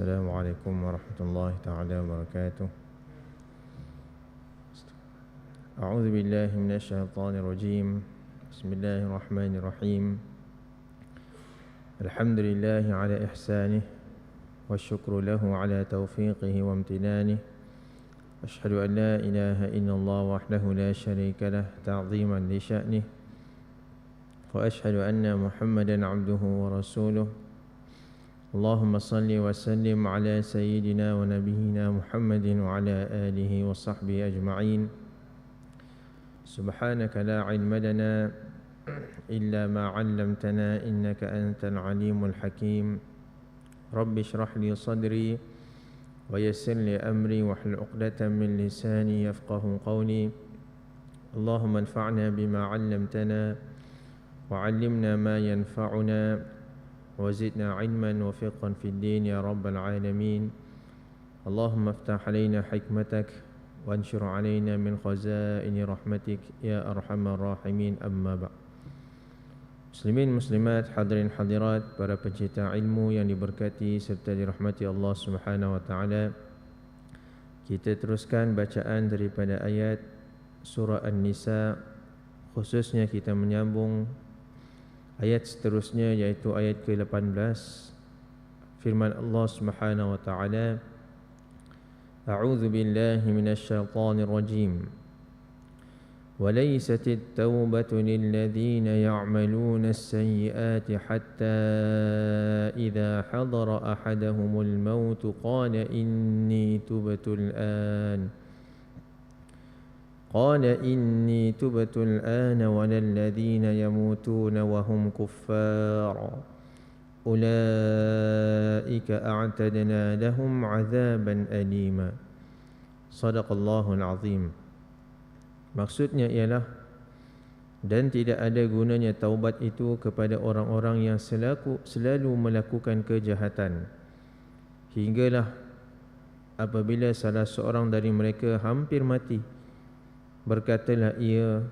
السلام عليكم ورحمة الله تعالى وبركاته. أعوذ بالله من الشيطان الرجيم. بسم الله الرحمن الرحيم. الحمد لله على إحسانه والشكر له على توفيقه وامتنانه. أشهد أن لا إله إلا الله وحده لا شريك له تعظيما لشأنه. وأشهد أن محمدا عبده ورسوله. اللهم صل وسلم على سيدنا ونبينا محمد وعلى آله وصحبه أجمعين. سبحانك لا علم لنا إلا ما علمتنا إنك أنت العليم الحكيم. رب اشرح لي صدري ويسر لي أمري واحلل عقدة من لساني يفقه قولي. اللهم انفعنا بما علمتنا وعلمنا ما ينفعنا وزدنا علما وفقا في الدين يا رب العالمين اللهم افتح علينا حكمتك وانشر علينا من خزائن رحمتك يا أرحم الراحمين أما بعد Muslimin muslimat hadirin hadirat para pencinta ilmu yang diberkati serta dirahmati Allah Subhanahu wa taala. Kita teruskan bacaan daripada ayat surah An-Nisa khususnya kita menyambung ayat seterusnya iaitu ayat ke-18 firman Allah Subhanahu wa taala A'udzu billahi minasyaitonir rajim وليست التوبة للذين يعملون السيئات حتى إذا حضر أحدهم الموت قال إني تبت الآن قال إني تبت الآن ولا الذين يموتون وهم كفار أولئك أعتدنا لهم عذابا أليما صدق الله العظيم Maksudnya ialah dan tidak ada gunanya taubat itu kepada orang-orang yang selaku, selalu melakukan kejahatan hinggalah apabila salah seorang dari mereka hampir mati berkatalah ia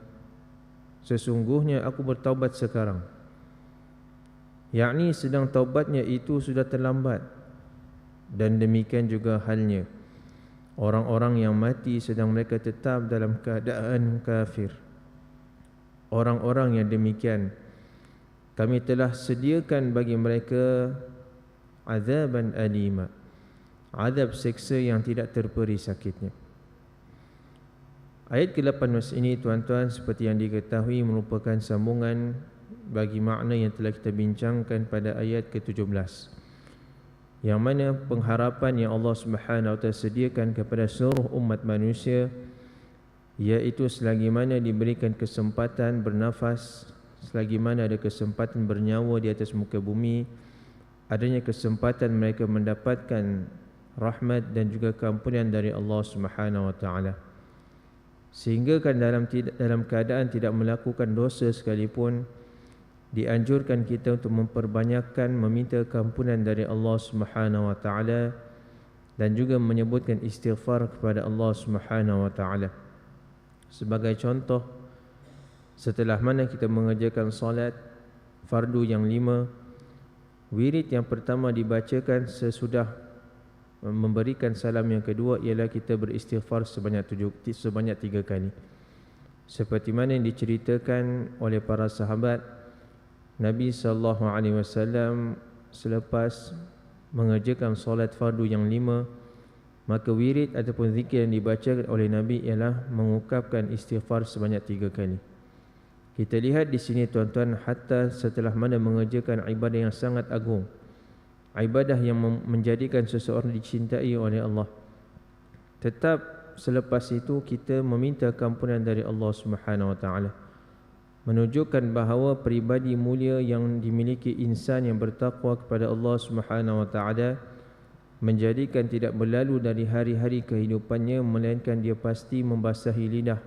sesungguhnya aku bertaubat sekarang yakni sedang taubatnya itu sudah terlambat dan demikian juga halnya orang-orang yang mati sedang mereka tetap dalam keadaan kafir. Orang-orang yang demikian kami telah sediakan bagi mereka azaban alima. Azab seksa yang tidak terperi sakitnya. Ayat ke-18 ini tuan-tuan seperti yang diketahui merupakan sambungan bagi makna yang telah kita bincangkan pada ayat ke-17 yang mana pengharapan yang Allah Subhanahu wa taala sediakan kepada seluruh umat manusia iaitu selagi mana diberikan kesempatan bernafas selagi mana ada kesempatan bernyawa di atas muka bumi adanya kesempatan mereka mendapatkan rahmat dan juga keampunan dari Allah Subhanahu wa taala sehingga kan dalam dalam keadaan tidak melakukan dosa sekalipun dianjurkan kita untuk memperbanyakkan meminta keampunan dari Allah Subhanahu wa taala dan juga menyebutkan istighfar kepada Allah Subhanahu wa taala. Sebagai contoh setelah mana kita mengerjakan solat fardu yang lima wirid yang pertama dibacakan sesudah memberikan salam yang kedua ialah kita beristighfar sebanyak tujuh sebanyak tiga kali. Seperti mana yang diceritakan oleh para sahabat Nabi sallallahu alaihi wasallam selepas mengerjakan solat fardu yang lima maka wirid ataupun zikir yang dibaca oleh Nabi ialah mengukapkan istighfar sebanyak tiga kali. Kita lihat di sini tuan-tuan hatta setelah mana mengerjakan ibadah yang sangat agung ibadah yang menjadikan seseorang dicintai oleh Allah tetap selepas itu kita meminta keampunan dari Allah Subhanahu wa taala menunjukkan bahawa peribadi mulia yang dimiliki insan yang bertakwa kepada Allah Subhanahu wa taala menjadikan tidak berlalu dari hari-hari kehidupannya melainkan dia pasti membasahi lidah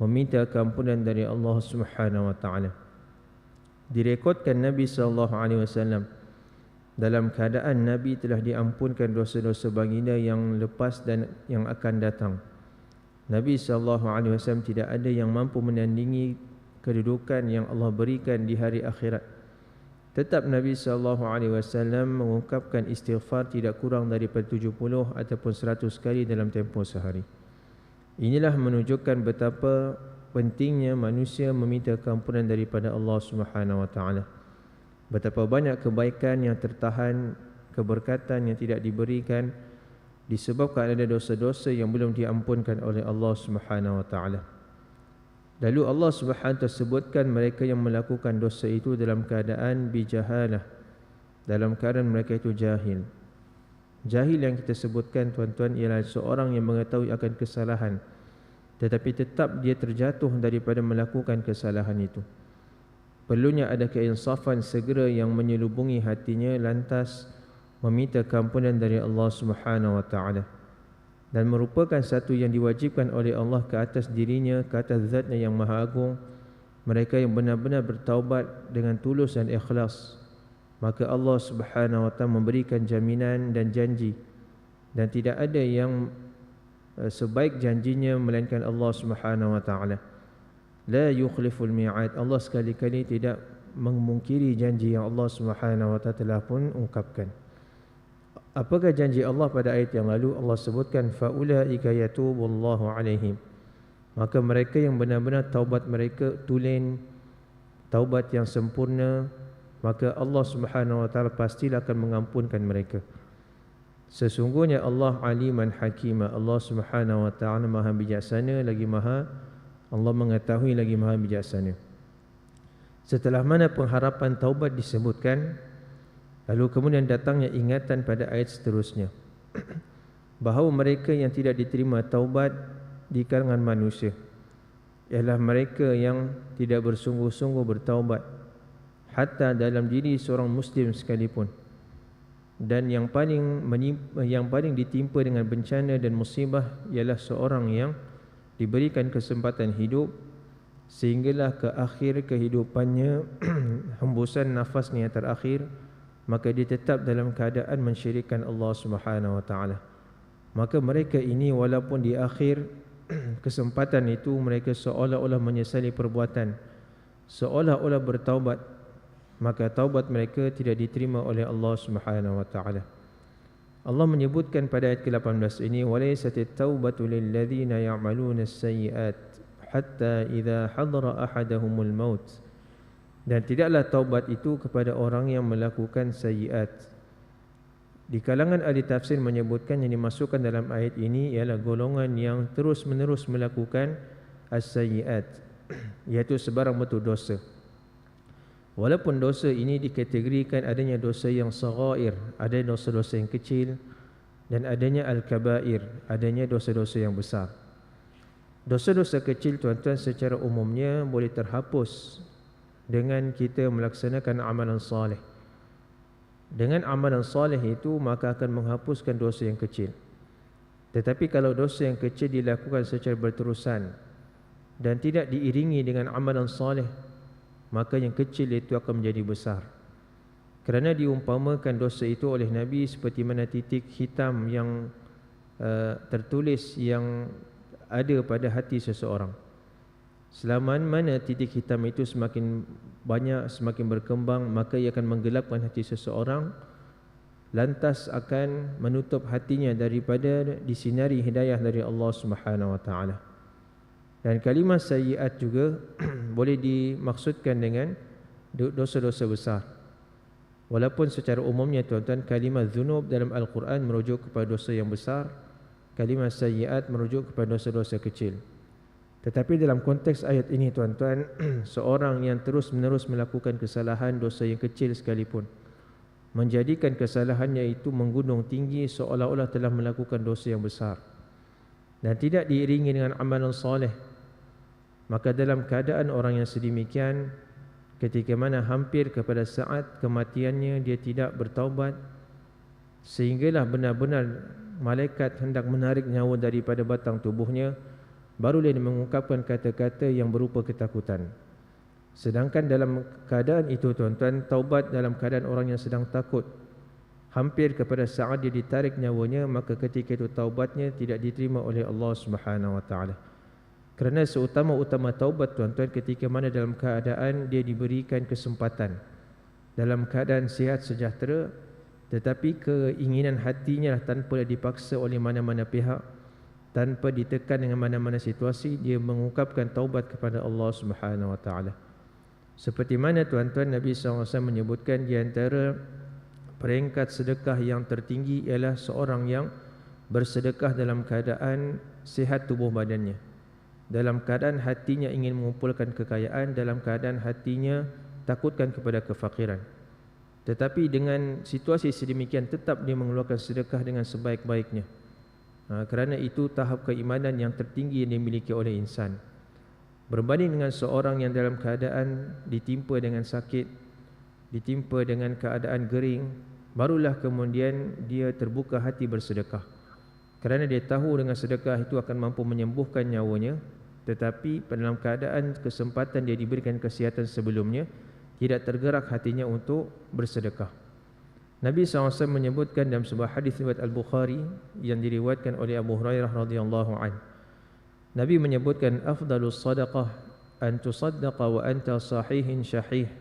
meminta keampunan dari Allah Subhanahu wa taala. Direkodkan Nabi sallallahu alaihi wasallam dalam keadaan Nabi telah diampunkan dosa-dosa baginda yang lepas dan yang akan datang. Nabi wasallam tidak ada yang mampu menandingi kedudukan yang Allah berikan di hari akhirat Tetap Nabi wasallam mengungkapkan istighfar tidak kurang daripada 70 ataupun 100 kali dalam tempoh sehari. Inilah menunjukkan betapa pentingnya manusia meminta keampunan daripada Allah Subhanahu wa taala. Betapa banyak kebaikan yang tertahan, keberkatan yang tidak diberikan disebabkan ada dosa-dosa yang belum diampunkan oleh Allah Subhanahu wa taala. Lalu Allah Subhanahu sebutkan mereka yang melakukan dosa itu dalam keadaan bijahalah. Dalam keadaan mereka itu jahil. Jahil yang kita sebutkan tuan-tuan ialah seorang yang mengetahui akan kesalahan tetapi tetap dia terjatuh daripada melakukan kesalahan itu. Perlunya ada keinsafan segera yang menyelubungi hatinya lantas meminta keampunan dari Allah Subhanahu wa taala. Dan merupakan satu yang diwajibkan oleh Allah ke atas dirinya ke atas zatnya yang maha agung. Mereka yang benar-benar bertaubat dengan tulus dan ikhlas. Maka Allah Subhanahu wa taala memberikan jaminan dan janji. Dan tidak ada yang eh, sebaik janjinya melainkan Allah Subhanahu wa taala la yukhliful mi'ad. Allah sekali-kali tidak memungkiri janji yang Allah Subhanahu wa taala telah pun ungkapkan. Apakah janji Allah pada ayat yang lalu Allah sebutkan faulaika yatubullahu alaihim maka mereka yang benar-benar taubat mereka tulen taubat yang sempurna maka Allah Subhanahu wa taala pastilah akan mengampunkan mereka. Sesungguhnya Allah aliman hakima Allah Subhanahu wa taala maha bijaksana lagi maha Allah mengetahui lagi maha bijaksana. Setelah mana pengharapan taubat disebutkan Lalu kemudian datangnya ingatan pada ayat seterusnya. Bahawa mereka yang tidak diterima taubat di kalangan manusia ialah mereka yang tidak bersungguh-sungguh bertaubat hatta dalam diri seorang muslim sekalipun. Dan yang paling yang paling ditimpa dengan bencana dan musibah ialah seorang yang diberikan kesempatan hidup sehinggalah ke akhir kehidupannya hembusan nafasnya terakhir maka dia tetap dalam keadaan mensyirikkan Allah Subhanahu wa taala. Maka mereka ini walaupun di akhir kesempatan itu mereka seolah-olah menyesali perbuatan, seolah-olah bertaubat, maka taubat mereka tidak diterima oleh Allah Subhanahu wa taala. Allah menyebutkan pada ayat ke-18 ini walaysatit taubatu lil ladzina ya'maluna as-sayyi'at hatta idza hadara ahaduhumul maut dan tidaklah taubat itu kepada orang yang melakukan sayiat. Di kalangan ahli tafsir menyebutkan yang dimasukkan dalam ayat ini ialah golongan yang terus-menerus melakukan as-sayiat iaitu sebarang bentuk dosa. Walaupun dosa ini dikategorikan adanya dosa yang saghair, ada dosa-dosa yang kecil dan adanya al-kabair, adanya dosa-dosa yang besar. Dosa-dosa kecil tuan-tuan secara umumnya boleh terhapus dengan kita melaksanakan amalan salih. Dengan amalan salih itu maka akan menghapuskan dosa yang kecil. Tetapi kalau dosa yang kecil dilakukan secara berterusan dan tidak diiringi dengan amalan salih, maka yang kecil itu akan menjadi besar. Kerana diumpamakan dosa itu oleh Nabi seperti mana titik hitam yang uh, tertulis yang ada pada hati seseorang. Selama mana titik hitam itu semakin banyak, semakin berkembang, maka ia akan menggelapkan hati seseorang lantas akan menutup hatinya daripada disinari hidayah dari Allah Subhanahu wa taala. Dan kalimah sayyiat juga boleh dimaksudkan dengan dosa-dosa besar. Walaupun secara umumnya tuan-tuan kalimah zunub dalam Al-Quran merujuk kepada dosa yang besar, kalimah sayyiat merujuk kepada dosa-dosa kecil. Tetapi dalam konteks ayat ini tuan-tuan Seorang yang terus-menerus melakukan kesalahan dosa yang kecil sekalipun Menjadikan kesalahannya itu menggunung tinggi Seolah-olah telah melakukan dosa yang besar Dan tidak diiringi dengan amalan soleh Maka dalam keadaan orang yang sedemikian Ketika mana hampir kepada saat kematiannya Dia tidak bertaubat Sehinggalah benar-benar Malaikat hendak menarik nyawa daripada batang tubuhnya barulah dia mengungkapkan kata-kata yang berupa ketakutan. Sedangkan dalam keadaan itu tuan-tuan, taubat dalam keadaan orang yang sedang takut. Hampir kepada saat dia ditarik nyawanya, maka ketika itu taubatnya tidak diterima oleh Allah Subhanahu Taala. Kerana seutama-utama taubat tuan-tuan ketika mana dalam keadaan dia diberikan kesempatan. dalam keadaan sihat sejahtera tetapi keinginan hatinya lah tanpa dipaksa oleh mana-mana pihak. Tanpa ditekan dengan mana-mana situasi dia mengungkapkan taubat kepada Allah Subhanahu wa taala. Seperti mana tuan-tuan Nabi SAW menyebutkan di antara peringkat sedekah yang tertinggi ialah seorang yang bersedekah dalam keadaan sihat tubuh badannya dalam keadaan hatinya ingin mengumpulkan kekayaan dalam keadaan hatinya takutkan kepada kefakiran tetapi dengan situasi sedemikian tetap dia mengeluarkan sedekah dengan sebaik-baiknya. Ha, kerana itu tahap keimanan yang tertinggi yang dimiliki oleh insan. Berbanding dengan seorang yang dalam keadaan ditimpa dengan sakit, ditimpa dengan keadaan gering, barulah kemudian dia terbuka hati bersedekah. Kerana dia tahu dengan sedekah itu akan mampu menyembuhkan nyawanya, tetapi dalam keadaan kesempatan dia diberikan kesihatan sebelumnya, tidak tergerak hatinya untuk bersedekah. Nabi SAW menyebutkan dalam sebuah hadis riwayat Al-Bukhari yang diriwayatkan oleh Abu Hurairah radhiyallahu an. Nabi menyebutkan afdalus sadaqah an tusaddaqa wa anta sahihin syahih.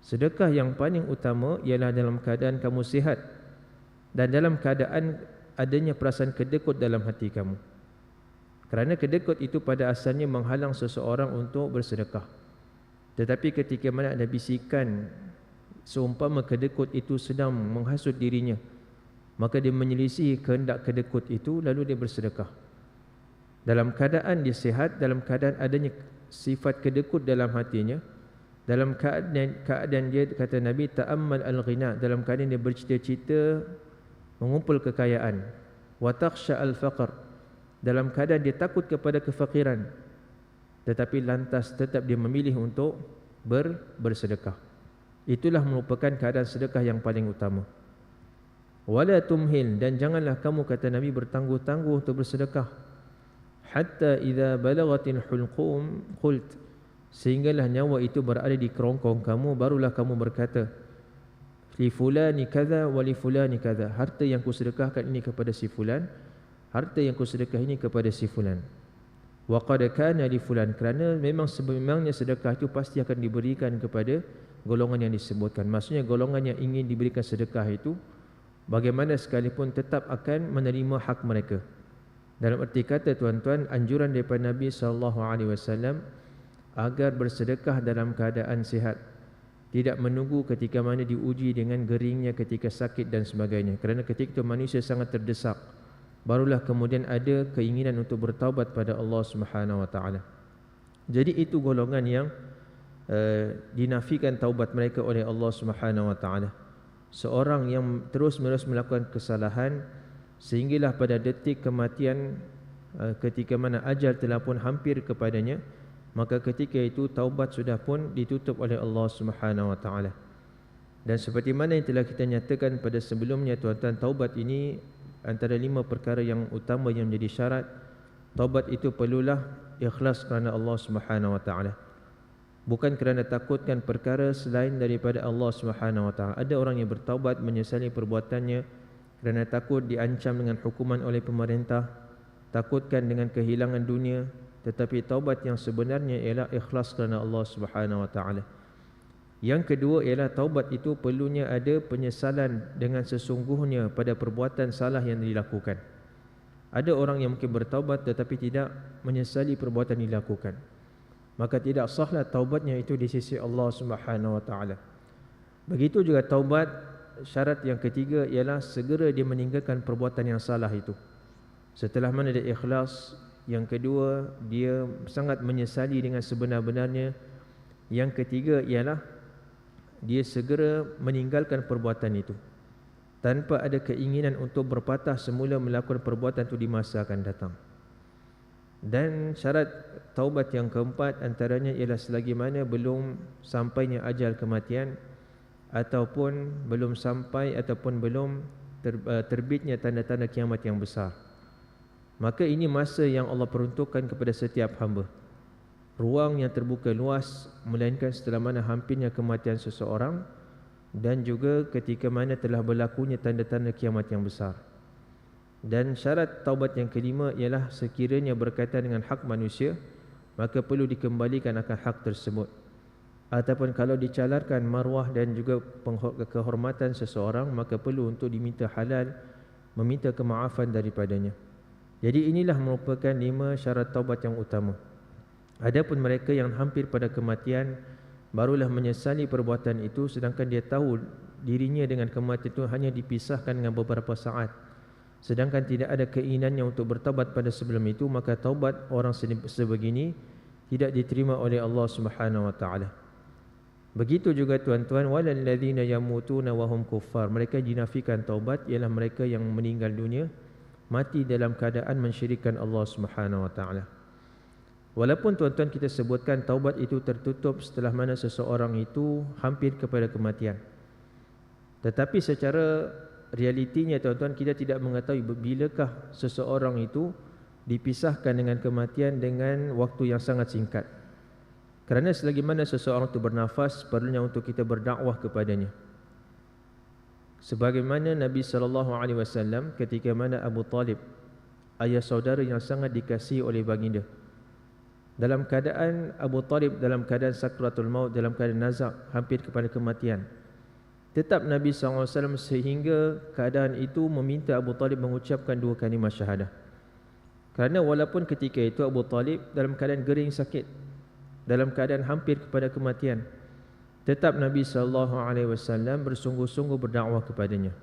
Sedekah yang paling utama ialah dalam keadaan kamu sihat dan dalam keadaan adanya perasaan kedekut dalam hati kamu. Kerana kedekut itu pada asalnya menghalang seseorang untuk bersedekah. Tetapi ketika mana ada bisikan seumpama kedekut itu sedang menghasut dirinya maka dia menyelisih kehendak kedekut itu lalu dia bersedekah dalam keadaan dia sihat dalam keadaan adanya sifat kedekut dalam hatinya dalam keadaan keadaan dia kata Nabi ta'ammal al-ghina dalam keadaan dia bercita-cita mengumpul kekayaan wa takhsha al-faqr dalam keadaan dia takut kepada kefakiran tetapi lantas tetap dia memilih untuk ber, bersedekah. Itulah merupakan keadaan sedekah yang paling utama. Wala tumhil dan janganlah kamu kata Nabi bertangguh-tangguh untuk bersedekah. Hatta idza balagatil hulqum qult sehinggalah nyawa itu berada di kerongkong kamu barulah kamu berkata li fulani kaza wa li fulani kaza harta yang kusedekahkan ini kepada si fulan harta yang kusedekah ini kepada si fulan. Wa qad kana li fulan kerana memang sebenarnya sedekah itu pasti akan diberikan kepada golongan yang disebutkan. Maksudnya golongan yang ingin diberikan sedekah itu bagaimana sekalipun tetap akan menerima hak mereka. Dalam erti kata tuan-tuan anjuran daripada Nabi sallallahu alaihi wasallam agar bersedekah dalam keadaan sihat tidak menunggu ketika mana diuji dengan geringnya ketika sakit dan sebagainya. Kerana ketika itu manusia sangat terdesak barulah kemudian ada keinginan untuk bertaubat pada Allah Subhanahu wa taala. Jadi itu golongan yang uh, dinafikan taubat mereka oleh Allah Subhanahu wa taala. Seorang yang terus-menerus melakukan kesalahan sehinggalah pada detik kematian uh, ketika mana ajal telah pun hampir kepadanya maka ketika itu taubat sudah pun ditutup oleh Allah Subhanahu wa taala. Dan seperti mana yang telah kita nyatakan pada sebelumnya tuan-tuan taubat ini antara lima perkara yang utama yang menjadi syarat taubat itu perlulah ikhlas kerana Allah Subhanahu wa taala. Bukan kerana takutkan perkara selain daripada Allah Subhanahu wa taala. Ada orang yang bertaubat menyesali perbuatannya kerana takut diancam dengan hukuman oleh pemerintah takutkan dengan kehilangan dunia tetapi taubat yang sebenarnya ialah ikhlas kerana Allah Subhanahu wa taala yang kedua ialah taubat itu perlunya ada penyesalan dengan sesungguhnya pada perbuatan salah yang dilakukan. Ada orang yang mungkin bertaubat tetapi tidak menyesali perbuatan yang dilakukan. Maka tidak sahlah taubatnya itu di sisi Allah Subhanahu wa taala. Begitu juga taubat syarat yang ketiga ialah segera dia meninggalkan perbuatan yang salah itu. Setelah mana dia ikhlas, yang kedua dia sangat menyesali dengan sebenar-benarnya. Yang ketiga ialah dia segera meninggalkan perbuatan itu tanpa ada keinginan untuk berpatah semula melakukan perbuatan itu di masa akan datang. Dan syarat taubat yang keempat antaranya ialah selagi mana belum sampainya ajal kematian ataupun belum sampai ataupun belum uh, terbitnya tanda-tanda kiamat yang besar. Maka ini masa yang Allah peruntukkan kepada setiap hamba ruang yang terbuka luas melainkan setelah mana hampirnya kematian seseorang dan juga ketika mana telah berlakunya tanda-tanda kiamat yang besar. Dan syarat taubat yang kelima ialah sekiranya berkaitan dengan hak manusia, maka perlu dikembalikan akan hak tersebut. ataupun kalau dicalarkan marwah dan juga kehormatan seseorang maka perlu untuk diminta halal meminta kemaafan daripadanya jadi inilah merupakan lima syarat taubat yang utama adapun mereka yang hampir pada kematian barulah menyesali perbuatan itu sedangkan dia tahu dirinya dengan kematian itu hanya dipisahkan dengan beberapa saat. Sedangkan tidak ada keinginannya untuk bertaubat pada sebelum itu maka taubat orang sebegini tidak diterima oleh Allah Subhanahu wa taala. Begitu juga tuan-tuan walal ladzina yamutuna wa hum kuffar. Mereka dinafikan taubat ialah mereka yang meninggal dunia mati dalam keadaan mensyirikkan Allah Subhanahu wa taala walaupun tuan-tuan kita sebutkan taubat itu tertutup setelah mana seseorang itu hampir kepada kematian tetapi secara realitinya tuan-tuan kita tidak mengetahui bilakah seseorang itu dipisahkan dengan kematian dengan waktu yang sangat singkat. Kerana selagi mana seseorang itu bernafas perlunya untuk kita berdakwah kepadanya. Sebagaimana Nabi sallallahu alaihi wasallam ketika mana Abu Talib ayah saudara yang sangat dikasihi oleh baginda dalam keadaan Abu Talib dalam keadaan sakratul maut dalam keadaan nazak hampir kepada kematian Tetap Nabi SAW sehingga keadaan itu meminta Abu Talib mengucapkan dua kalimah syahadah. Kerana walaupun ketika itu Abu Talib dalam keadaan gering sakit, dalam keadaan hampir kepada kematian, tetap Nabi SAW bersungguh-sungguh berdakwah kepadanya.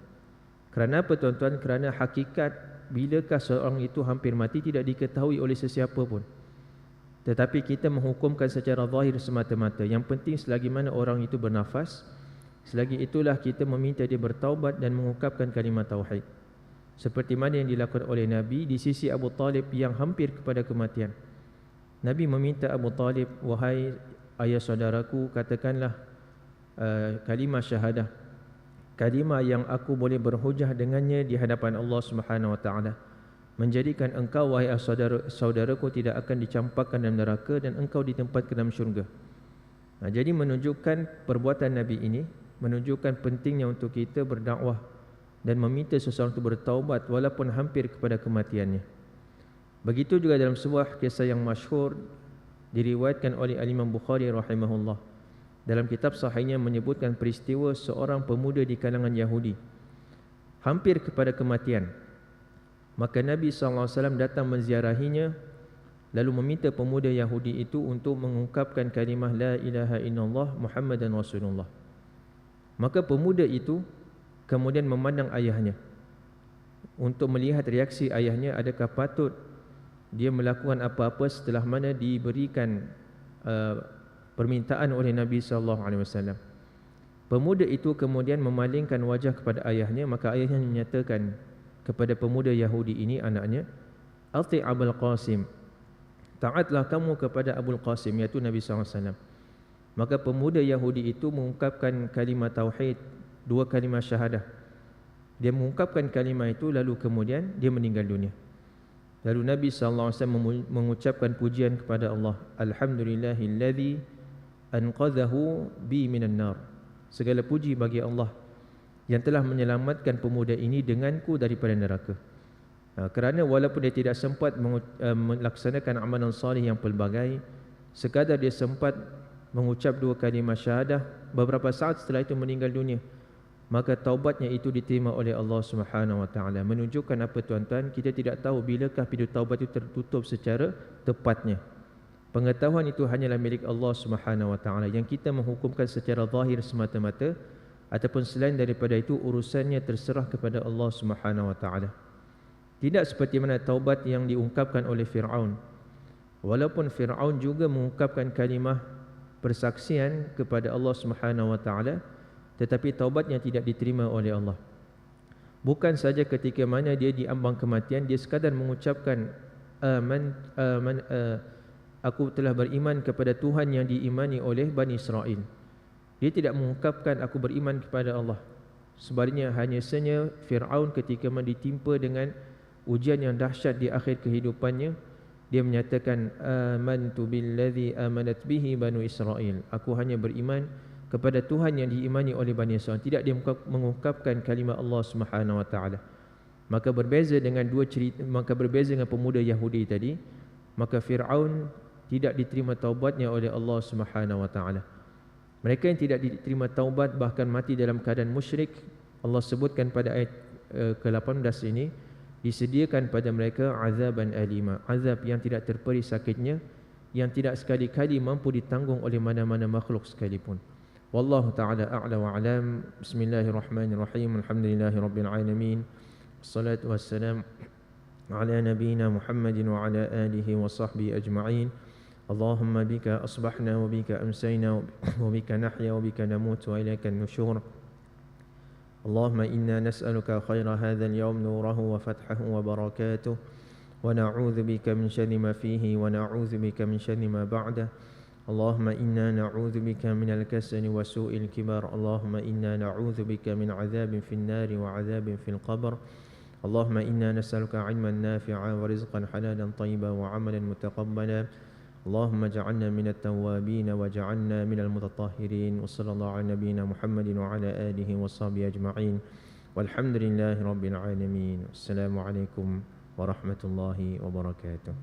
Kerana apa tuan-tuan? Kerana hakikat bilakah seorang itu hampir mati tidak diketahui oleh sesiapa pun. Tetapi kita menghukumkan secara zahir semata-mata. Yang penting selagi mana orang itu bernafas, Selagi itulah kita meminta dia bertaubat dan mengungkapkan kalimat tauhid. Seperti mana yang dilakukan oleh Nabi di sisi Abu Talib yang hampir kepada kematian. Nabi meminta Abu Talib, wahai ayah saudaraku, katakanlah uh, kalimat syahadah. Kalimah yang aku boleh berhujah dengannya di hadapan Allah Subhanahu Wa Taala menjadikan engkau wahai saudara saudaraku tidak akan dicampakkan dalam neraka dan engkau ditempatkan dalam syurga. Nah, jadi menunjukkan perbuatan Nabi ini menunjukkan pentingnya untuk kita berdakwah dan meminta seseorang itu bertaubat walaupun hampir kepada kematiannya. Begitu juga dalam sebuah kisah yang masyhur diriwayatkan oleh Imam Bukhari rahimahullah dalam kitab sahihnya menyebutkan peristiwa seorang pemuda di kalangan Yahudi hampir kepada kematian. Maka Nabi SAW datang menziarahinya lalu meminta pemuda Yahudi itu untuk mengungkapkan kalimah la ilaha illallah Muhammadan Rasulullah. Maka pemuda itu kemudian memandang ayahnya untuk melihat reaksi ayahnya adakah patut dia melakukan apa-apa setelah mana diberikan uh, permintaan oleh Nabi wasallam. Pemuda itu kemudian memalingkan wajah kepada ayahnya maka ayahnya menyatakan kepada pemuda Yahudi ini anaknya Ati Abul Qasim Taatlah kamu kepada Abul Qasim iaitu Nabi wasallam. Maka pemuda Yahudi itu mengungkapkan kalimah tauhid, dua kalimah syahadah. Dia mengungkapkan kalimah itu lalu kemudian dia meninggal dunia. Lalu Nabi wasallam mengucapkan pujian kepada Allah, Alhamdulillahilladzi anqadhahu bi minan nar. Segala puji bagi Allah yang telah menyelamatkan pemuda ini denganku daripada neraka. Ha, kerana walaupun dia tidak sempat eh, melaksanakan amalan salih yang pelbagai, sekadar dia sempat mengucap dua kalimah syahadah beberapa saat setelah itu meninggal dunia maka taubatnya itu diterima oleh Allah Subhanahu wa taala menunjukkan apa tuan-tuan kita tidak tahu bilakah pintu taubat itu tertutup secara tepatnya pengetahuan itu hanyalah milik Allah Subhanahu wa taala yang kita menghukumkan secara zahir semata-mata ataupun selain daripada itu urusannya terserah kepada Allah Subhanahu wa taala tidak seperti mana taubat yang diungkapkan oleh Firaun walaupun Firaun juga mengungkapkan kalimah persaksian kepada Allah Subhanahu wa taala tetapi taubatnya tidak diterima oleh Allah. Bukan saja ketika mana dia diambang kematian dia sekadar mengucapkan aman aman uh, aku telah beriman kepada Tuhan yang diimani oleh Bani Israel. Dia tidak mengungkapkan aku beriman kepada Allah. Sebaliknya hanya senya Firaun ketika ditimpa dengan ujian yang dahsyat di akhir kehidupannya dia menyatakan amantu billadhi amanat bihi banu Israel aku hanya beriman kepada Tuhan yang diimani oleh Bani Israel tidak dia mengungkapkan kalimah Allah Subhanahu wa taala. Maka berbeza dengan dua cerita maka berbeza dengan pemuda Yahudi tadi maka Firaun tidak diterima taubatnya oleh Allah Subhanahu wa taala Mereka yang tidak diterima taubat bahkan mati dalam keadaan musyrik Allah sebutkan pada ayat uh, ke-18 ini disediakan pada mereka azaban alima. Azab yang tidak terperi sakitnya yang tidak sekali-kali mampu ditanggung oleh mana-mana makhluk sekalipun. Wallahu taala a'la wa alam. Bismillahirrahmanirrahim. Alhamdulillahirabbil alamin. Wassalatu wassalam ala nabiyyina muhammadin wa ala alihi wa sahbihi ajma'in اللهم بك أصبحنا وبك أمسينا وبك نحيا وبك نموت وإليك النشور. اللهم إنا نسألك خير هذا اليوم نوره وفتحه وبركاته ونعوذ بك من شر ما فيه ونعوذ بك من شر ما بعده. اللهم إنا نعوذ بك من الكسل وسوء الكبر. اللهم إنا نعوذ بك من عذاب في النار وعذاب في القبر. اللهم إنا نسألك علما نافعا ورزقا حلالا طيبا وعملا متقبلا. اللهم اجعلنا من التوابين واجعلنا من المتطهرين وصلى الله على نبينا محمد وعلى آله وصحبه أجمعين. والحمد لله رب العالمين. السلام عليكم ورحمة الله وبركاته.